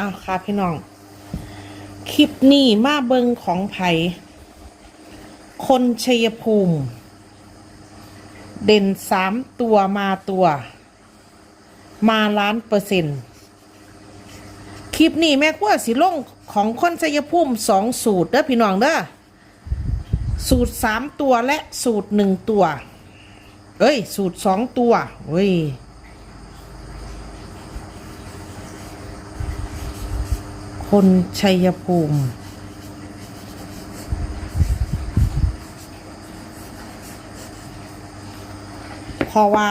อ้าวค่ะพี่น้อง คลิปนี้มาเบิงของไผคนชัยภูมิ เด่นสามตัวมาตัว มาล้านเปอร์เซ็นต์คลิปนี้แม่กว่าสิลงของคนชัยภูมิสองสูตรเด้อพี่น้องเด้อสูตรสามตัวและสูตรหนึ่งตัว เอ้ย สูตรสองตัวเว้ย คนชัยภูมิ เพราะว่า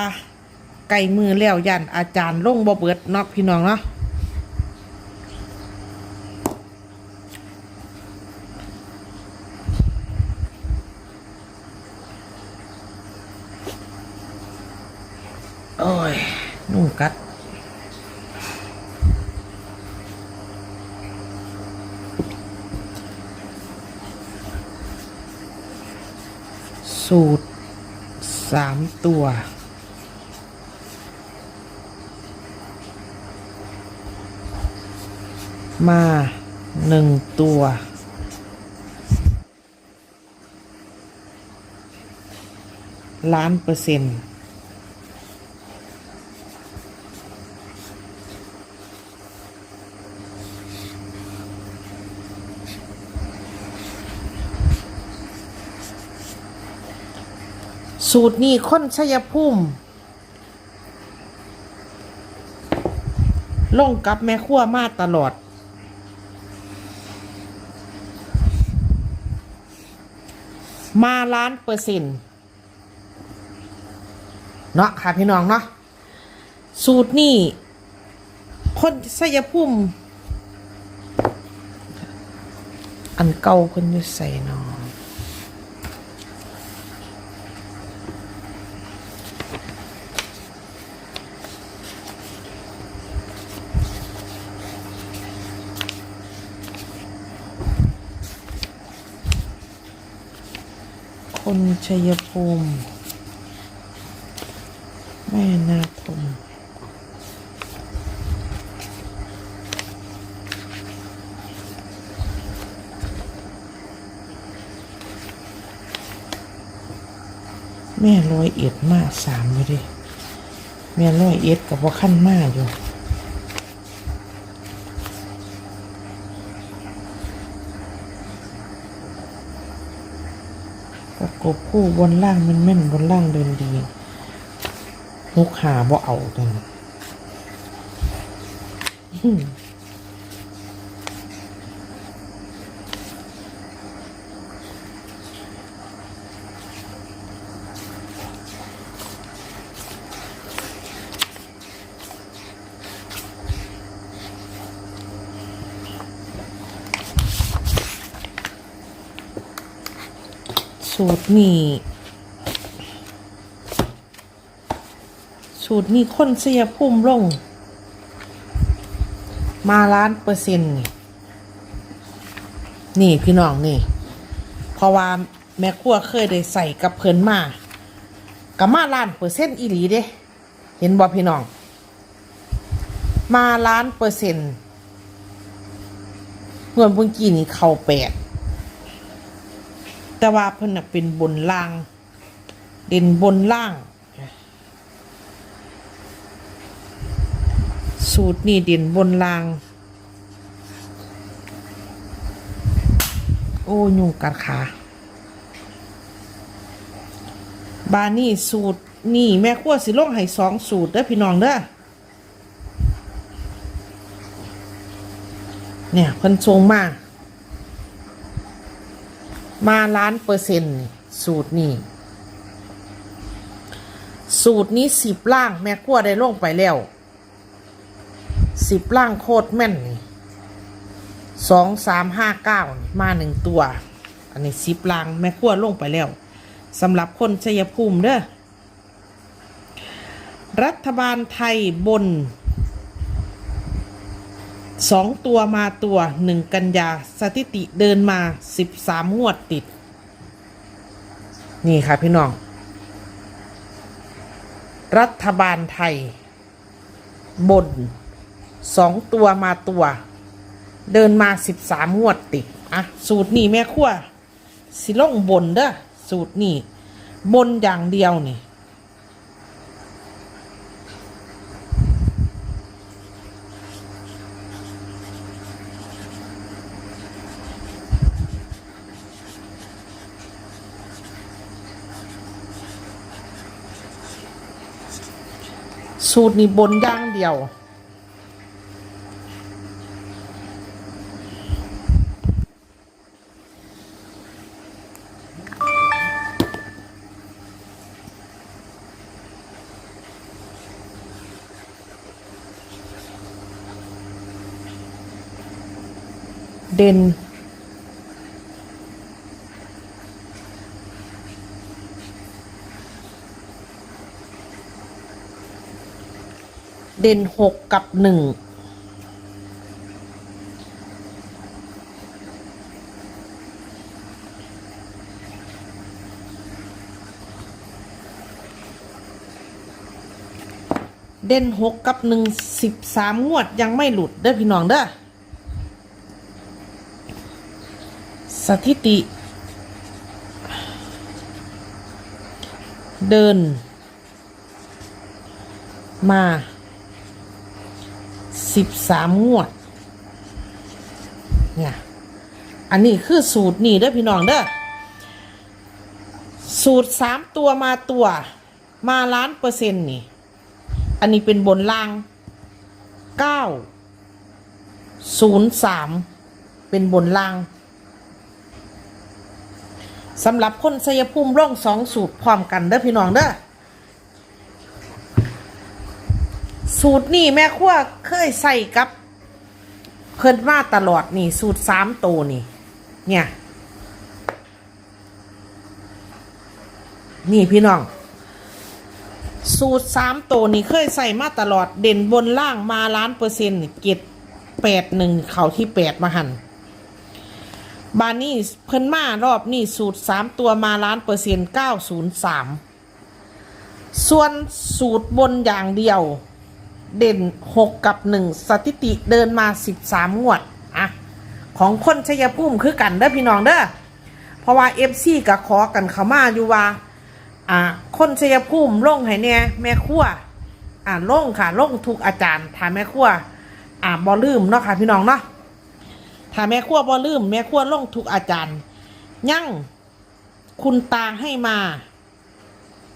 ไก่มือแล้วยันอาจารย์ลงบ่เบิดนาะพี่น้องเนาะโอ้ยนุ่งกัด สูตรสามตัว มาหนึ่งตัว ล้านเปอร์เซ็นต์ สูตรนี้ค้นชัยภูมิลงกับแม่ขั้วมาตลอด มาล้านเปอร์เซ็นต์เนาะค่ะพี่น้องเนาะสูตรนี้คนชัยภูมิอันเก่าคนอยู่ใส่เนาะ คนชัยภูมิ แม่นาคมแม่ร้อยเอ็ดมากสามเลยดิ แม่ร้อยเอ็ดกับว่าขั้นมากอยู่ ประก บคู่บนล่างมันแม่นบนล่างเดินดีฮุกหาบ่เอากัน สูตรนี่สูตรนี่คนเสียพุ่มลง มาล้านเปอร์เซ็นต์นี่นี่พี่น้องนี่ เพราะว่าแม่ครัวเคยได้ใส่กับเพิ่นมากับมาล้านเปอร์เซ็นต์อีหลีเด้ เห็นบ่พี่น้อง มาล้านเปอร์เซ็นต์เงินเมื่อกี้นี่เข้าแปด แต่ว่าเพิ่นน่ะเป็นบนล่าง เด่นบนล่าง สูตรนี่เด่นบนล่าง โอ้ยุงกัดขาบานี่สูตรนี่แม่ขั้วสิลงให้สองสูตรเด้อพี่น้องเด้อเนี่ยเพิ่นทรงมาก มาล้านเปอร์เซ็นต์สูตรนี้ สูตรนี้สิบล่างแม่กลัวได้ลงไปแล้วสิบล่างโคตรแม่นนี่สองสามห้าเก้ามาหนึ่งตัว อันนี้สิบล่างแม่กลัวลงไปแล้วสำหรับคนชัยภูมิเด้อรัฐบาลไทยบน สองตัวมาตัวหนึ่งกันยาสถิติเดินมาสิบสามงวดติด นี่ค่ะพี่น้อง รัฐบาลไทย บนสองตัวมาตัว เดินมาสิบสามงวดติด อะ สูตรนี่แม่ขั้วสิล่องบนเด้อสูตรนี่บนอย่างเดียวนี่ สูตรนี่บนย่างเดียว เด่น เด่นหกกับหนึ่งเด่นหกกับหนึ่งสิบสามงวดยังไม่หลุดเด้อพี่น้องเด้อสถิติ เดิน มา สิบสามงวด เนี่ย อันนี้คือสูตรนี่เด้อพี่น้องเด้อ สูตรสามตัวมาตัว มาล้านเปอร์เซ็นต์นี่ อันนี้เป็นบนล่างเก้าศูนย์สามเป็นบนล่างสำหรับคนชัยภูมิร่องสองสูตรพร้อมกันเด้อพี่น้องเด้อ สูตรนี่แม่ขั้วเคยใส่กับ เพิ่นมาตลอดนี่ สูตรสามตัวนี่ เนี่ย นี่พี่น้อง สูตรสามตัวนี่เคยใส่มาตลอดเด่นบนล่างมาล้านเปอร์เซ็นต์เจ็ดแปดหนึ่งเขาที่แปดมาหันบานนี่เพิ่นมารอบนี่สูตรสามตัวมาล้านเปอร์เซ็นต์เก้าศูนย์สามส่วนสูตรบนอย่างเดียว เด่นหกกับหนึ่งสถิติเดินมาสิบสามงวดอะของคนชัยภูมิคือกันเด้อพี่น้องเด้อเพราะว่าเอฟซีกับขอกันเขามาอยู่ว่า อ่า คนชัยภูมิลงให้เนี่ยแม่ครัวอ่าลงค่ะลงทุกอาจารย์ถ้าแม่ครัวอ่าบอลืมเนาะค่ะพี่น้องเนาะถ้าแม่ครัวบอลืมแม่ครัวลงทุกอาจารย์ยั่งคุณตาให้มา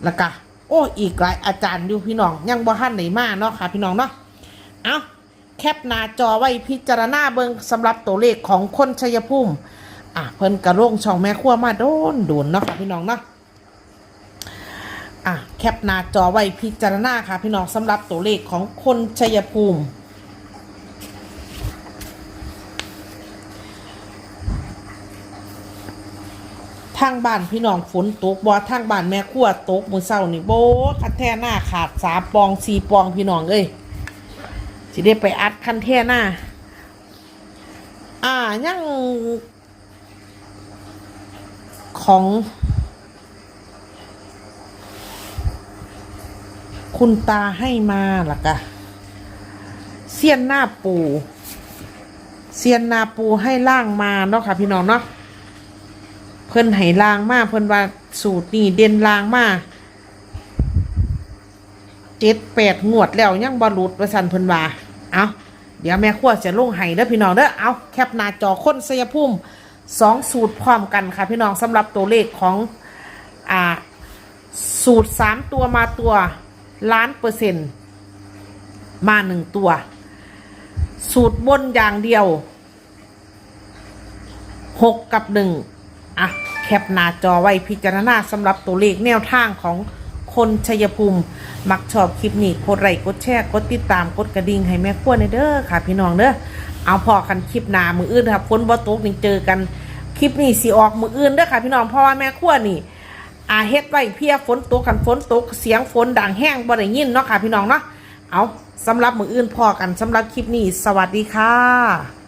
แล้วก็ โอ้อีกหลายอาจารย์อยู่พี่น้องยังบ่ทันไหนมาเนาะค่ะ พี่น้องเนาะเอาแคปหน้าจอไว้พิจารณาเบิงสำหรับตัวเลขของคนชัยภูมิอะเพิ่นกระโลงช่องแม่ขั้วมาโดนโดนเนาะค่ะพี่น้องเนาะอะแคปหน้าจอไว้พิจารณาค่ะ พี่น้องสำหรับตัวเลขของคนชัยภูมิ ทางบ้านพี่น้องฝนตกบ่ทางบ้านแม่ครัวตกมือเช้านี่โบคันแท่หน้าขาดสามปองสี่ปองพี่น้องเอ้ยสิได้ไปอัดคันแท่หน้าอ่ายังของ คุณตาให้มาล่ะกะเสียนหน้าปูเสียนหน้าปูให้ล่างมาเนาะค่ะพี่น้องเนาะ เพิ่นให้ลางมาเพิ่นว่าสูตรนี่เด่นลางมาเจ็ดแปดงวดแล้วยังบอลุดประสันเพิ่นว่าเอาเดี๋ยวแม่ขั้วจะลงให้เด้อพี่น้องเด้อเอาแคปหน้าจอค้นสยภูมิสองสูตรพร้อมกันค่ะพี่น้องสำหรับตัวเลขของอ่าสูตรสามตัวมาตัวล้านเปอร์เซ็นต์มาหนึ่งตัว สูตรบนอย่างเดียวหกกับหนึ่ง อะแคปหน้าจอไว้พิจารณาสำหรับตัวเลขแนวทางของคนชัยภูมิ มักชอบคลิปนี้กดไลค์กดแชร์กดติดตามกดกระดิ่งให้แม่ขั้วในเด้อค่ะ พี่น้องเด้อเอาพอกันคลิปหน้ามืออื่นครับฝนบ่ตกนี่เจอกันคลิปนี้สิออกมืออื่นเด้อค่ะ พี่น้องเพราะว่าแม่ขั้วนี่อาเฮ็ดไว้เพียฝนตกกันฝนตกเสียงฝนดังแห้งบ่ได้ยินเนาะค่ะพี่น้องเนาะเอาสำหรับมืออื่นพอกันสำหรับคลิปนี้ สวัสดีค่ะ